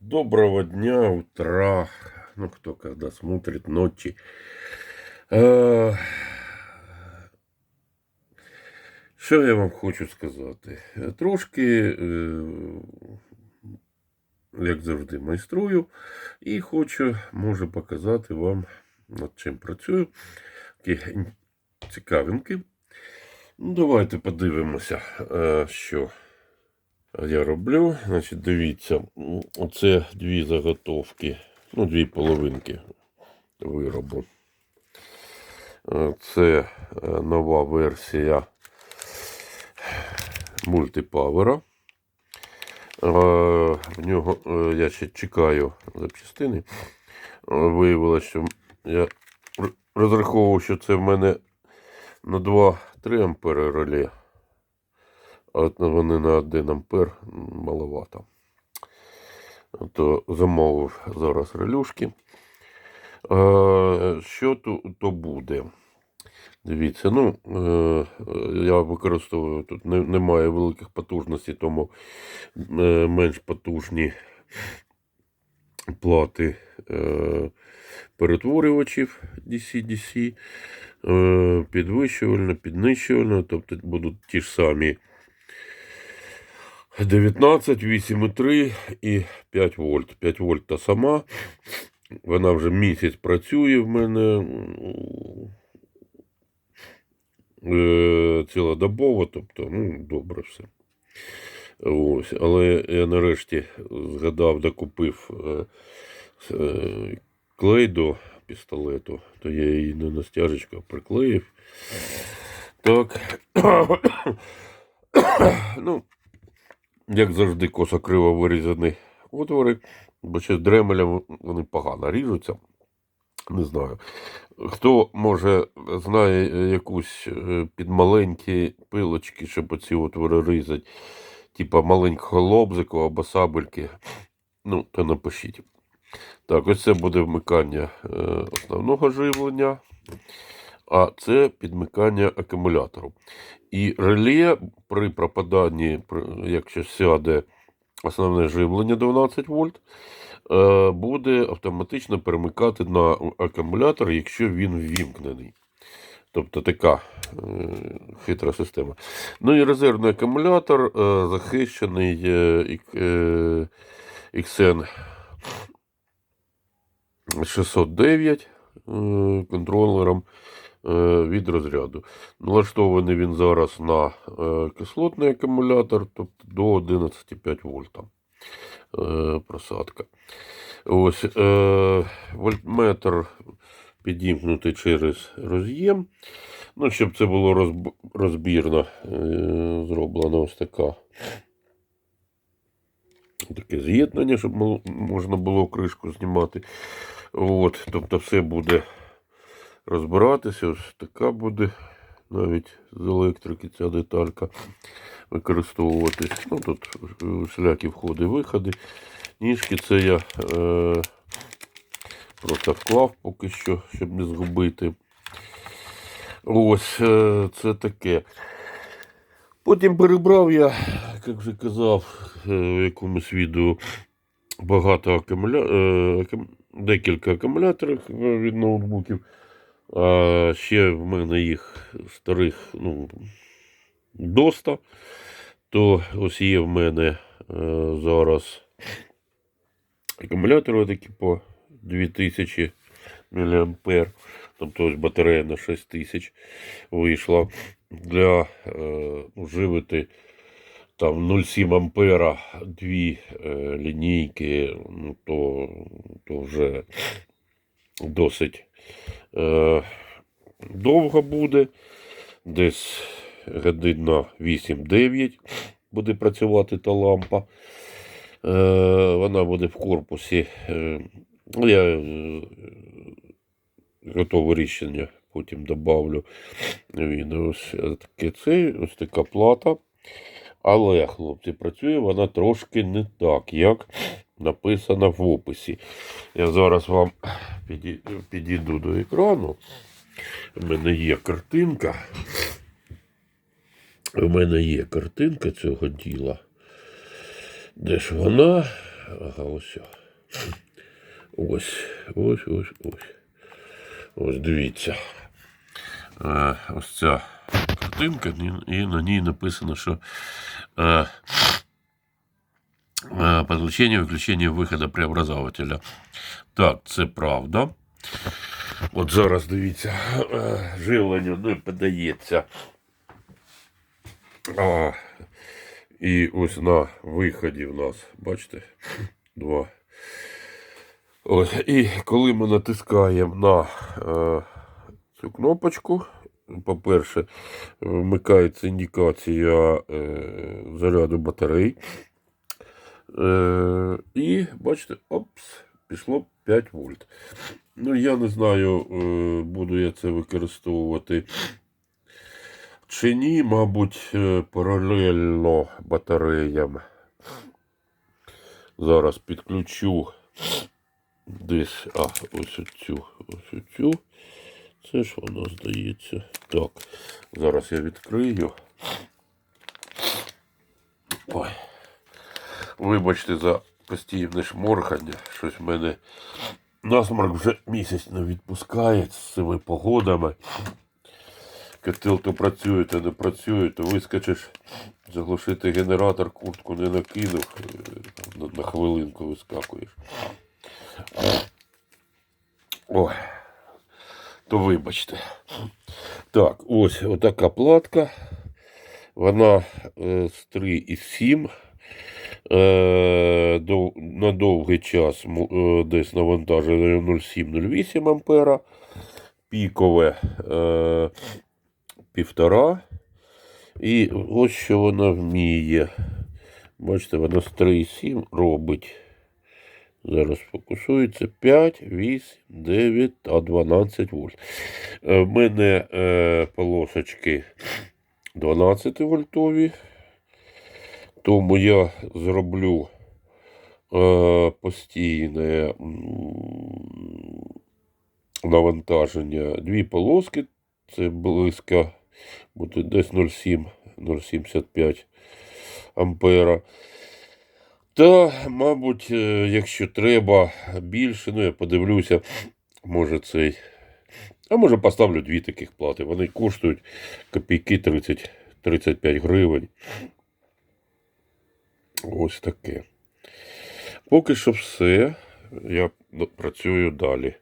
Доброго дня, утра. Ну, кто когда смотрит, ночи. Що я вам хочу сказати? Трошки, е, як завжди, майструю і хочу, може, показати вам, над чим працюю. Такі цікавинки. Ну, давайте подивимося, е, що я роблю. Значить, дивіться, оце дві заготовки, ну, дві половинки виробу. Це е, нова версія мультипавера. Е, В нього е, я ще чекаю запчастини. Виявилося, що я розраховував, що це в мене на 2-3 ампери реле. Вони на 1 ампер маловато. То замовив зараз релюшки. Що то, то буде? Дивіться, ну, е, я використовую тут немає великих потужностей, тому е, менш потужні плати е, перетворювачів DC-DC, підвищувально, піднищувально, тобто будуть ті ж самі 19, 8,3 і 5 вольт. 5 вольт та сама. Вона вже місяць працює в мене е, цілодобово, тобто, ну, добре все. Ось, але я нарешті згадав, докупив е, е, клей до пістолету, то я її не на стяжечку приклеїв. Так. ну, як завжди, косо криво вирізані отвори, бо ще з дремелем вони погано ріжуться. Не знаю. Хто може знає якусь е, під маленькі пилочки, щоб оці отвори різати, типа маленького лобзику або сабельки, ну, то напишіть. Так, ось це буде вмикання е, основного живлення, а це підмикання акумулятору. І реле при пропаданні, якщо сяде основне живлення 12 вольт, е, буде автоматично перемикати на акумулятор, якщо він ввімкнений. Тобто така е, хитра система. Ну і резервний акумулятор е, захищений XN 609 е, контролером від розряду. Налаштований він зараз на е, кислотний акумулятор, тобто до 11,5 вольта е, просадка. Ось е, вольтметр підімкнутий через роз'єм. Ну, щоб це було розбірно е, зроблено ось така. Таке з'єднання, щоб можна було кришку знімати. От, тобто все буде розбиратися. Така буде навіть з електрики ця деталька використовуватись. Ну, тут всілякі входи, виходи. Ніжки це я е, просто вклав поки що, щоб не згубити. Ось е, це таке. Потім перебрав я, як вже казав, е, в якомусь відео багато акумуля... е, декілька акумуляторів від ноутбуків. А ще в мене їх старих ну, доста. То ось є в мене е, зараз акумулятори такі по 2000 мА. Тобто батарея на 6000 вийшла для е, живити там 0,7 ампера дві е, лінійки, ну, то, то вже досить е, довго буде. Десь годин на 8-9 буде працювати та лампа. Е, вона буде в корпусі. Е, ну, я е, готове рішення потім добавлю відео. Ось таке це, ось така плата. Але, хлопці, працює вона трошки не так, як написано в описі. Я зараз вам підійду до екрану. У мене є картинка. У мене є картинка цього діла. Де ж вона? ага, ось. Ось, ось, ось, ось. Ось дивіться. Е, ось ця картинка, і- і на ній написано, що е, е, виключення виходу преобразователя. Так, це правда. От зараз дивіться, е, живлення не подається. А, і ось на виході в нас, бачите, два. Ось, і коли ми натискаємо на е, цю кнопочку, по-перше, вмикається індикація е, заряду батарей. Е, і бачите, опс, пішло 5 вольт. Ну, я не знаю, е, буду я це використовувати чи ні, мабуть, е, паралельно батареям. Зараз підключу десь, а, ось цю, ось цю. Це ж воно здається. Так, зараз я відкрию. Ой. Вибачте за постійне шморхання. Щось в мене насморк вже місяць не відпускає з цими погодами. Котел то працює, то не працює, то вискочиш заглушити генератор, куртку не накинув, е, на, хвилинку вискакуєш. Ой, то вибачте. Так, ось отака платка. Вона е, з 3,7. Е, на довгий час е, десь навантаження 0,7-0,8 ампера. Пікове е, півтора. І ось що вона вміє. Бачите, вона з 3,7 робить. Зараз фокусується 5, 8, 9 та 12 вольт. Е, В мене е, полосочки 12 вольтові. Тому я зроблю е, постійне навантаження. Дві полоски. Це близько буде десь 0,7, 0,75 ампера. Та, мабуть, е, якщо треба більше, ну я подивлюся, може цей. А може поставлю дві таких плати. Вони коштують копійки 30, 35 гривень. Ось таке. Поки що все. Я працюю далі.